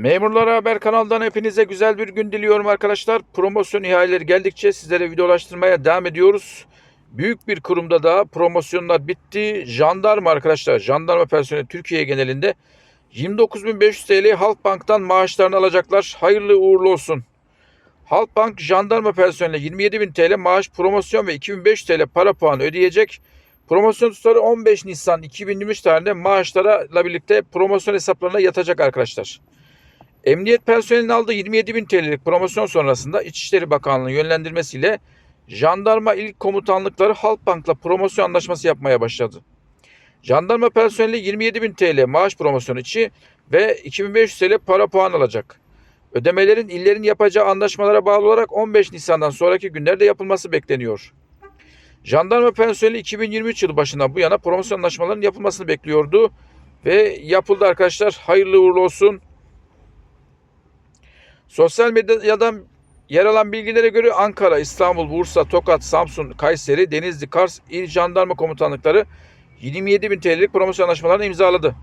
Memurlara Haber kanalından hepinize güzel bir gün diliyorum arkadaşlar. Promosyon ihaleleri geldikçe sizlere videolaştırmaya devam ediyoruz. Büyük bir kurumda da promosyonlar bitti. Jandarma arkadaşlar, jandarma personeli Türkiye genelinde 29.500 TL Halkbank'tan maaşlarını alacaklar. Hayırlı uğurlu olsun. Halkbank jandarma personeline 27.000 TL maaş promosyon ve 2.500 TL para puanı ödeyecek. Promosyon tutarı 15 Nisan 2023 tarihinde maaşlarla birlikte promosyon hesaplarına yatacak arkadaşlar. Emniyet personelinin aldığı 27 bin TL'lik promosyon sonrasında İçişleri Bakanlığı yönlendirmesiyle jandarma il komutanlıkları Halkbank'la promosyon anlaşması yapmaya başladı. Jandarma personeli 27 bin TL maaş promosyonu içi ve 2500 TL para puan alacak. Ödemelerin illerin yapacağı anlaşmalara bağlı olarak 15 Nisan'dan sonraki günlerde yapılması bekleniyor. Jandarma personeli 2023 yılı başından bu yana promosyon anlaşmalarının yapılmasını bekliyordu ve yapıldı arkadaşlar. Hayırlı uğurlu olsun. Sosyal medyadan yer alan bilgilere göre Ankara, İstanbul, Bursa, Tokat, Samsun, Kayseri, Denizli, Kars İl Jandarma Komutanlıkları 27 bin TL'lik promosyon anlaşmalarını imzaladı.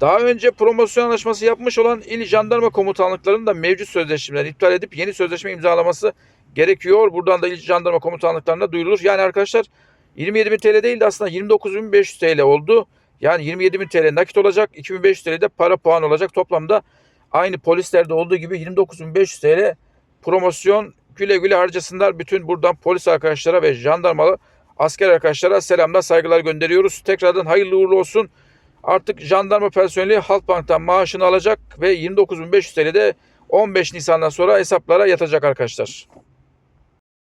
Daha önce promosyon anlaşması yapmış olan İl Jandarma Komutanlıklarının da mevcut sözleşmelerini iptal edip yeni sözleşme imzalaması gerekiyor. Buradan da İl Jandarma Komutanlıklarına duyurulur. Yani arkadaşlar 27 bin TL değil de aslında 29.500 TL oldu. Yani 27 bin TL nakit olacak. 2500 TL de para puan olacak. Toplamda aynı polislerde olduğu gibi 29.500 TL promosyon güle güle harcasınlar. Bütün buradan polis arkadaşlara ve jandarmalı asker arkadaşlara selamlar saygılar gönderiyoruz. Tekrardan hayırlı uğurlu olsun. Artık jandarma personeli Halkbank'tan maaşını alacak ve 29.500 TL de 15 Nisan'dan sonra hesaplara yatacak arkadaşlar.